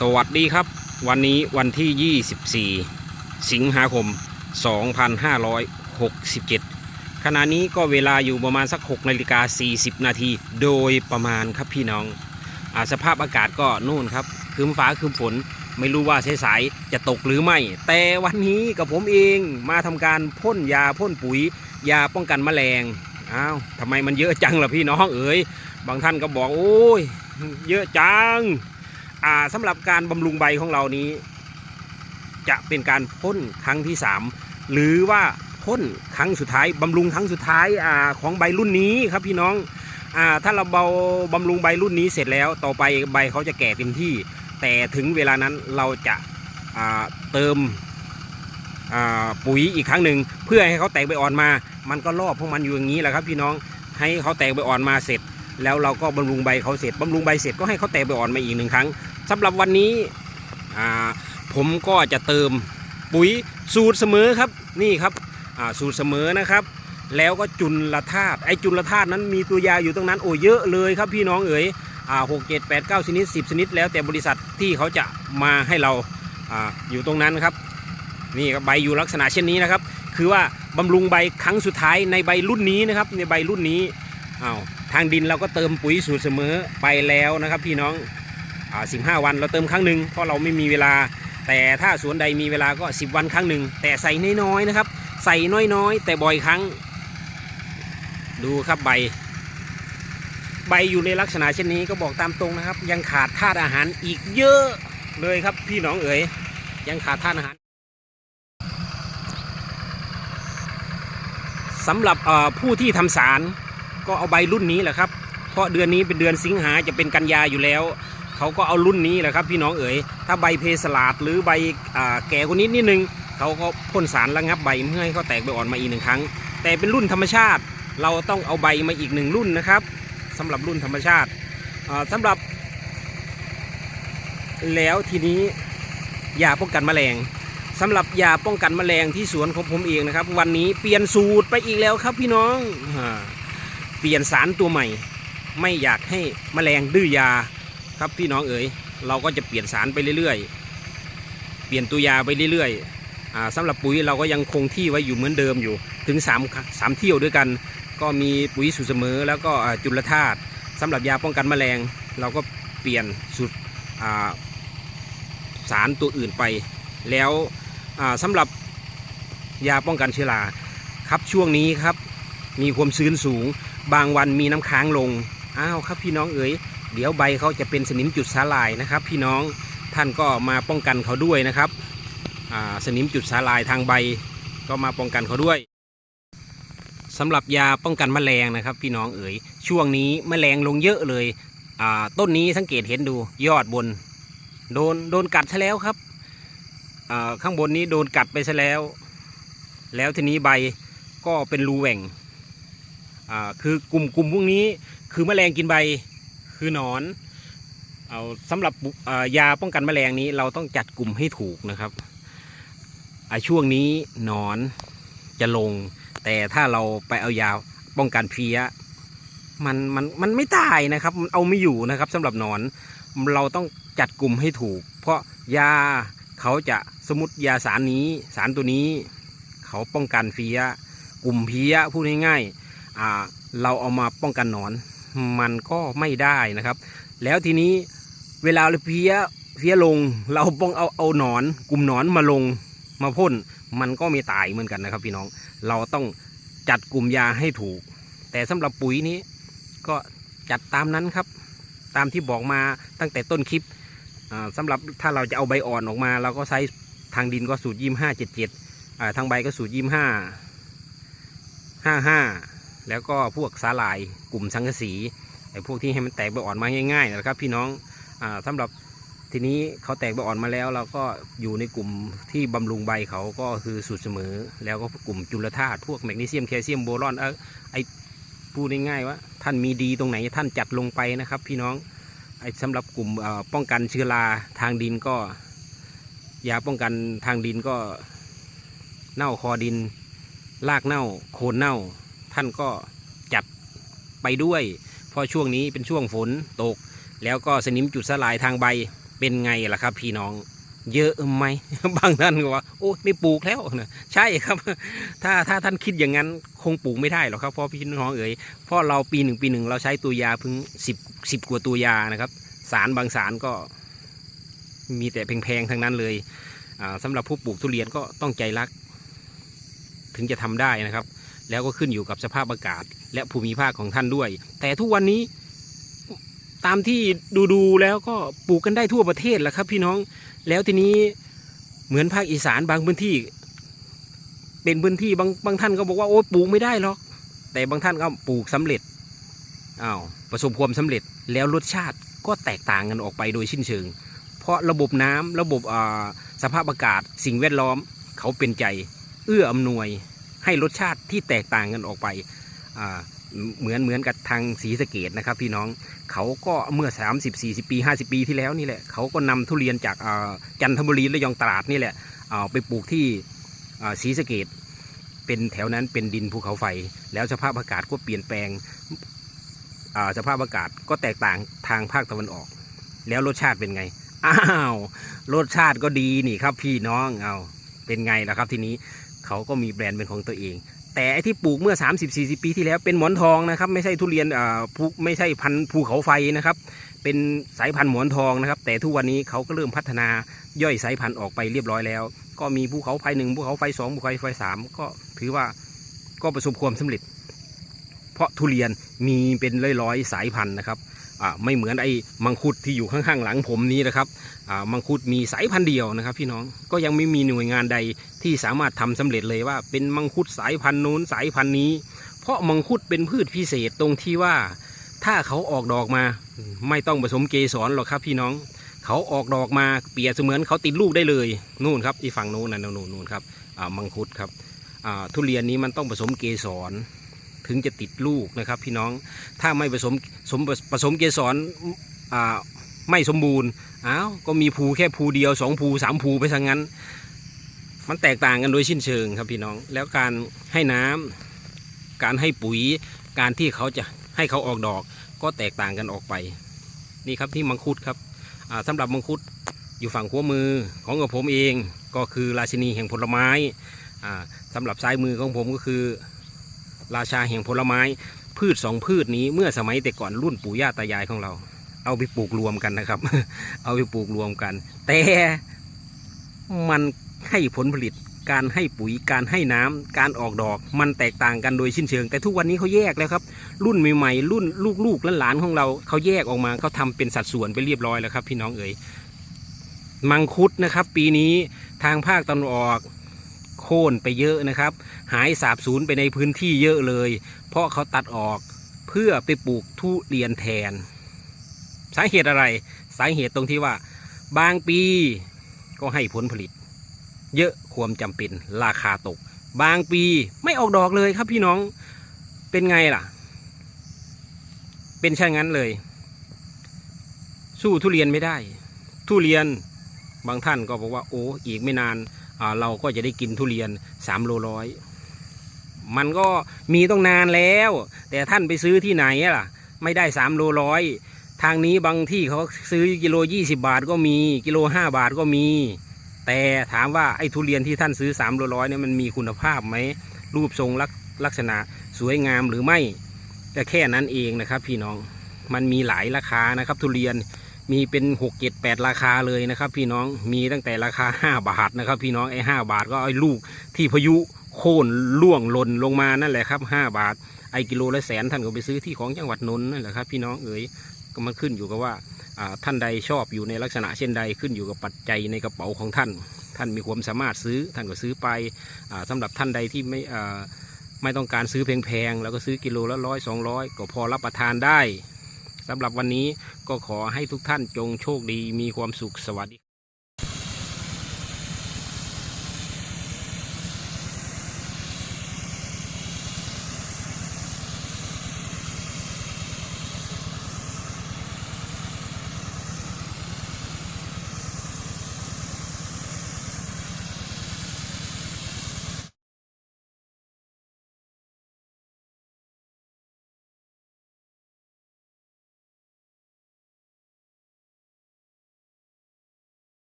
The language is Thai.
สวัสดีครับ วันนี้วันที่ 24 สิงหาคม 2567 ขณะนี้ก็เวลาอยู่ประมาณสัก6นาฬิกา40 นาที โดยประมาณครับพี่น้องอสภาพอากาศก็นู่นครับคืมฟ้าคืมฝน ไม่รู้ว่าสายๆจะตกหรือไม่ แต่วันนี้กับผมเองมาทำการพ่นยาพ่นปุ๋ย ยาป้องกันแมลงอ้าวทำไมมันเยอะจังล่ะพี่น้องเอ๋ยบางท่านก็บอกโอ้ยเยอะจัง สำหรับการบำรุงใบของเรานี้ จะเป็นการพ่นครั้งที่ 3 หรือว่าพ่นครั้งสุดท้ายบำรุงครั้งสุดท้ายอของใบรุ่นนี้ครับพี่น้องอถ้าเราเบาบำรุงใบรุ่นนี้เสร็จแล้ว ต่อไปใบเขาจะแก่เต็มที่ แต่ถึงเวลานั้นเราจะาเติมปุ๋ยอีกครั้งหนึ่งเพื่อให้เขาแตกใบอ่อนมา มันก็รอบพวกมันอยู่อย่างนี้แหละครับพี่น้องให้เขาแตกใบอ่อนมาเสร็จ แล้วเราก็บำรุงใบเขาเสร็จบำรุงใบเสร็จก็ให้เขาแตกใบอ่อนมาอีกหนึ่งครั้งสำหรับวันนี้ผมก็จะเติมปุ๋ยสูตรเสมอครับนี่ครับสูตรเสมอนะครับ แล้วก็จุลธาตุไอจุลธาตุนั้นมีตัวยาอยู่ตรงนั้นโอ้เยอะเลยครับพี่น้องเอ๋ยหกเจ็ดแปดเก้าชนิดสิบชนิด แล้วแต่บริษัทที่เขาจะมาให้เราอาอยู่ตรงนั้นครับนี่ครับใบอยู่ลักษณะเช่นนี้นะครับ คือว่าบำรุงใบครั้งสุดท้ายในใบรุ่นนี้นะครับในใบรุ่นนี้อ้าวางดินเราก็เติมปุ๋ยสูตรเสมอไปแล้วนะครับ พี่น้องอ่าสิบห้าวันเราเติมครั้งหนึ่งเพราะเราไม่มีเวลา แต่ถ้าสวนใดมีเวลาก็ 10 วันครั้งหนึ่งแต่ใส่น้อยๆนะครับ ใส่น้อยๆ แต่บ่อยครั้ง ดูครับใบ ใบอยู่ในลักษณะเช่นนี้ก็บอกตามตรงนะครับ ยังขาดธาตุอาหารอีกเยอะเลยครับพี่น้องเอ๋ยยังขาดธาตุอาหารสำหรับผู้ที่ทำสาร ก็เอาใบรุ่นนี้แหละครับ เพราะเดือนนี้เป็นเดือนสิงหาจะเป็นกันยาอยู่แล้ว เขาก็เอารุ่นนี้แหละครับ พี่น้องเอ๋ยถ้าใบเพสลาดหรือใบอแก่กว่านี้นิดนึงเขาก็พ่นสารระงับใบเพื่อให้เขาแตกใบอ่อนมาอีกหนึ่งครั้ง แต่เป็นรุ่นธรรมชาติ เราต้องเอาใบมาอีกหนึ่งรุ่นนะครับสำหรับรุ่นธรรมชาติอ่าสำหรับ แล้วทีนี้ยาป้องกันแมลงสำหรับยาป้องกันแมลงที่สวนของผมเองนะครับ วันนี้เปลี่ยนสูตรไปอีกแล้วครับพี่น้องอ เปลี่ยนสารตัวใหม่ ไม่อยากให้แมลงดื้อยาครับพี่น้องเอ๋ยเราก็จะเปลี่ยนสารไปเรื่อยๆ เปลี่ยนตัวยาไปเรื่อยๆอ่าสำหรับปุ๋ยเราก็ยังคงที่ไว้อยู่เหมือนเดิมอยู่ถึง3ครั้งสามเที่ยวด้วยกัน ก็มีปุ๋ยสูตรเสมอ แล้วก็จุลธาตุสำหรับยาป้องกันแมลง เราก็เปลี่ยนสูตรสารตัวอื่นไป แล้วอ่าสำหรับยาป้องกันเชื้อราครับช่วงนี้ครับ มีความชื้นสูง บางวันมีน้ำค้างลง อ้าวครับพี่น้องเอ๋ย เดี๋ยวใบเขาจะเป็นสนิมจุดสาลายนะครับ พี่น้อง ท่านก็มาป้องกันเขาด้วยนะครับ สนิมจุดสาลายทางใบ ก็มาป้องกันเขาด้วยสำหรับยาป้องกันแมลงนะครับ พี่น้องเอ๋ย ช่วงนี้แมลงลงเยอะเลย ต้นนี้สังเกตเห็นดูยอดบน โดนโดนกัดซะแล้วครับข้างบนนี้โดนกัดไปซะแล้ว แล้วทีนี้ใบก็เป็นรูแหว่ง อ่าคือกลุ่มกลุ่มพวกนี้คือแมลงกินใบคือหนอนเอาสำหรับยาป้องกันแมลงนี้เราต้องจัดกลุ่มให้ถูกนะครับช่วงนี้หนอนจะลง แต่ถ้าเราไปเอายาป้องกันเพี้ยมันมันมันไม่ตายนะครับมันเอาไม่อยู่นะครับสำหรับหนอนเราต้องจัดกลุ่มให้ถูก เพราะยาเขาจะสมมติยาสารนี้สารตัวนี้ เขาป้องกันเฟี้ยกลุ่มเพี้ยพูดง่ายๆ เราเอามาป้องกันหนอน มันก็ไม่ได้นะครับ แล้วทีนี้เวลาเพี้ยเพี้ยลงเราป้องเอาเอาหนอน กลุ่มหนอนมาลงมาพ่น มันก็ไม่ตายเหมือนกันนะครับ พี่น้องเราต้องจัดกลุ่มยาให้ถูก แต่สำหรับปุ๋ยนี้ก็จัดตามนั้นครับ ตามที่บอกมาตั้งแต่ต้นคลิปอ่าสำหรับถ้าเราจะเอาใบอ่อนออกมา เราก็ใช้ทางดินก็สูตรยี่ห้าเจ็ดเจ็ดทางใบก็สูตรยี่ห้าห้าห้า แล้วก็พวกสาหร่ายกลุ่มสังกะสีไอ้พวกที่ให้มันแตกใบอ่อนมาง่ายๆนะครับ พี่น้องอาสำหรับทีนี้เขาแตกใบอ่อนมาแล้ว เราก็อยู่ในกลุ่มที่บำรุงใบเขาก็คือสูตรเสมอ แล้วก็กลุ่มจุลธาตุพวกแมกนีเซียมแคลเซียมโบรอนเออไอพูดง่ายๆว่าท่านมีดีตรงไหนท่านจัดลงไปนะครับ พี่น้องไอ้สำหรับกลุ่มป้องกันเชื้อราทางดินก็ ยาป้องกันทางดินก็ เน่าคอดินรากเน่าโคนเน่า ท่านก็จัดไปด้วย เพราะช่วงนี้เป็นช่วงฝนตก แล้วก็สนิมจุดสลายทางใบเป็นไงล่ะครับ พี่น้อง เยอะไหมบางท่านก็ว่าโอ้ไม่ปลูกแล้วนะใช่ครับ ถ้าถ้าท่านคิดอย่างนั้นคงปลูกไม่ได้หรอกครับเพราะพี่น้องเอ๋ยเพราะเราปีหนึ่งปีหนึ่งเราใช้ตัวยาเพิ่งสิบสิบกว่าตัวยานะครับ สารบางสารก็มีแต่แพงๆทั้งนั้นเลยอ่าสำหรับผู้ปลูกทุเรียนก็ต้องใจรัก ถึงจะทำได้นะครับ แล้วก็ขึ้นอยู่กับสภาพอากาศ และภูมิภาคของท่านด้วย แต่ทุกวันนี้ตามที่ดูดูๆแล้วก็ปลูกกันได้ทั่วประเทศแหละครับ พี่น้องแล้วทีนี้เหมือนภาคอีสานบางพื้นที่ เป็นพื้นที่บางบางท่านก็บอกว่าโอ้ปลูกไม่ได้หรอกแต่บางท่านก็ปลูกสำเร็จอ้าวประสบความสำเร็จแล้วรสชาติก็แตกต่างกันออกไปโดยสิ้นเชิง เพราะระบบน้ำระบบอ่าสภาพอากาศ สิ่งแวดล้อมเขาเป็นใจ เอื้ออำนวย ให้รสชาติที่แตกต่างกันออกไปเหมือนเหมือนกับทางศรีสะเกดนะครับพี่น้องเขาก็เมื่อ 30 40 ปี 50 ปีที่แล้วนี่แหละเขาก็นำทุเรียนจากจันทบุรีและยองตราดนี่แหละเอาไปปลูกที่อ่าศรีสะเกดเป็นแถวนั้นเป็นดินภูเขาไฟ แล้วสภาพอากาศก็เปลี่ยนแปลงสภาพอากาศก็แตกต่างทางภาคตะวันออก แล้วรสชาติเป็นไงอ้าวรสชาติก็ดีนี่ครับพี่น้องเอาเป็นไงล่ะครับทีนี้ เขาก็มีแบรนด์เป็นของตัวเอง แต่ไอที่ปลูกเมื่อ 30 40 ปีที่แล้วเป็นหมอนทองนะครับ ไม่ใช่ทุเรียนอ่าภูไม่ใช่พันธุ์ภูเขาไฟนะครับ เป็นสายพันธุ์หมอนทองนะครับ แต่ทุกวันนี้เขาก็เริ่มพัฒนาย่อยสายพันธุ์ออกไปเรียบร้อยแล้ว ก็มีภูเขาไฟหนึ่งภูเขาไฟสองภูเขาไฟสามก็ถือว่าก็ประสบความสำเร็จ เพราะทุเรียนมีเป็นร้อยๆสายพันธุ์นะครับ ไม่เหมือนไอ้มังคุดที่อยู่ข้างๆหลังผมนี้นะครับมังคุดมีสายพันธุ์เดียวนะครับ พี่น้องก็ยังไม่มีหน่วยงานใดที่สามารถทำสำเร็จเลยว่า เป็นมังคุดสายพันธุ์นู้นสายพันธุ์นี้ เพราะมังคุดเป็นพืชพิเศษตรงที่ว่าถ้าเขาออกดอกมา ไม่ต้องผสมเกสรหรอกครับพี่น้อง เขาออกดอกมาเปียบเสมือนเขาติดลูกได้เลยนู่นครับอีฝั่งนู้นนั่นนู่นนู่นครับมังคุดครับทุเรียนนี้มันต้องผสมเกสร ถึงจะติดลูกนะครับ พี่น้องถ้าไม่ผสมสมผสมเกสรอ่าไม่สมบูรณ์อ้าวก็มีภูแค่ภูเดียวสองภูสามภูไปซะงั้น มันแตกต่างกันโดยสิ้นเชิงครับพี่น้องแล้วการให้น้ำการให้ปุ๋ยการที่เขาจะให้เขาออกดอก ก็แตกต่างกันออกไป นี่ครับที่มังคุดครับอ่าสำหรับมังคุดอยู่ฝั่งขั้วมือของกับผมเองก็คือราชินีแห่งผลไม้อ่าสำหรับซ้ายมือของผมก็คือ ราชาแห่งผลไม้ พืชสองพืชนี้เมื่อสมัยแต่ก่อนรุ่นปู่ย่าตายายของเรา เอาไปปลูกรวมกันนะครับ เอาไปปลูกรวมกัน แต่มันให้ผลผลิตการให้ปุ๋ยการให้น้ำการออกดอก มันแตกต่างกันโดยสิ้นเชิง แต่ทุกวันนี้เขาแยกแล้วครับ รุ่นใหม่ๆรุ่นลูกๆและหลานของเราเขาแยกออกมาเขาทำเป็นสัดส่วนไปเรียบร้อยแล้วครับ พี่น้องเอ๋ยมังคุดนะครับ ปีนี้ทางภาคตะวันออก โค่นไปเยอะนะครับ หายสาบสูญไปในพื้นที่เยอะเลย เพราะเขาตัดออกเพื่อไปปลูกทุเรียนแทน สาเหตุอะไร สาเหตุตรงที่ว่า บางปีก็ให้ผลผลิต เยอะความจำเป็นราคาตก บางปีไม่ออกดอกเลยครับพี่น้องเป็นไงล่ะ เป็นเช่นนั้นเลย สู้ทุเรียนไม่ได้ ทุเรียนบางท่านก็บอกว่าโอ้อีกไม่นาน เราก็จะได้กินทุเรียนสามโลร้อยมันก็มีต้องนานแล้ว แต่ท่านไปซื้อที่ไหนล่ะ ไม่ได้สามโลร้อยทางนี้บางที่เขาซื้อกิโลยี่สิบาทก็มีกิโลห้าบาทก็มี แต่ถามว่าไอ้ทุเรียนที่ท่านซื้อสามโลร้อยเนี่ยมันมีคุณภาพไหมรูปทรงลักลักษณะสวยงามหรือไม่ก็แค่นั้นเองนะครับ พี่น้องมันมีหลายราคานะครับ ทุเรียน มีเป็นหกเจ็ดแปดราคาเลยนะครับ พี่น้องมีตั้งแต่ราคาห้าบาทนะครับ พี่น้องไอ้ห้าบาทก็ไอ้ลูกที่พายุโค่นล่วงหล่นลงมานั่นแหละครับห้าบาท ไอ้กิโลละแสนท่านก็ไปซื้อที่ของจังหวัดนนท์นั่นแหละครับ พี่น้องเอ๋ยก็มันขึ้นอยู่กับว่าท่านใดชอบอยู่ในลักษณะเช่นใดขึ้นอยู่กับปัจจัยในกระเป๋าของท่าน ท่านมีความสามารถซื้อท่านก็ซื้อไปอ่าสำหรับท่านใดที่ไม่ไม่ต้องการซื้อแพงๆแล้วก็ซื้อกิโลละร้อยสองร้อยก็พอรับประทานได้ สำหรับวันนี้ก็ขอให้ทุกท่านจงโชคดีมีความสุขสวัสดี